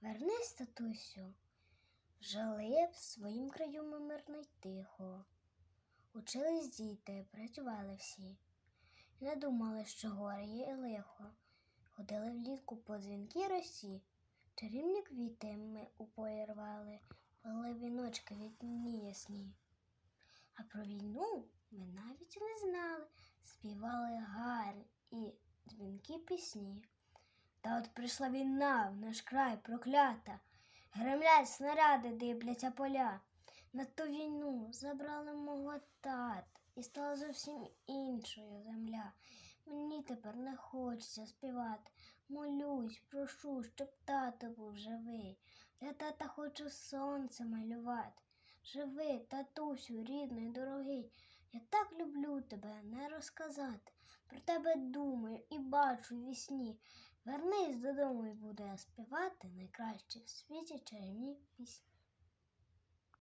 Вернись, татусю, жили в своїм краю ми мирно й тихо. Учились діти, працювали всі. І не думали, що горе є і лихо. Ходили влітку по дзвінкій росі. Чарівні квіти ми у полі рвали, плели віночки від ясні. А про війну ми навіть не знали, співали гарні і дзвінкі пісні. Та от прийшла війна в наш край проклята, гремлять снаряди, дибляться поля. На ту війну забрали мого тата, і стала зовсім іншою земля. Мені тепер не хочеться співати. Молюсь, прошу, щоб тато був живий. Для тата хочу сонце малювати. Живи, татусю, рідний, дорогий. Я так люблю тебе не розказати. Про тебе думаю і бачу вісні. Вернись додому і буде співати найкращі в світі чарівні пісні.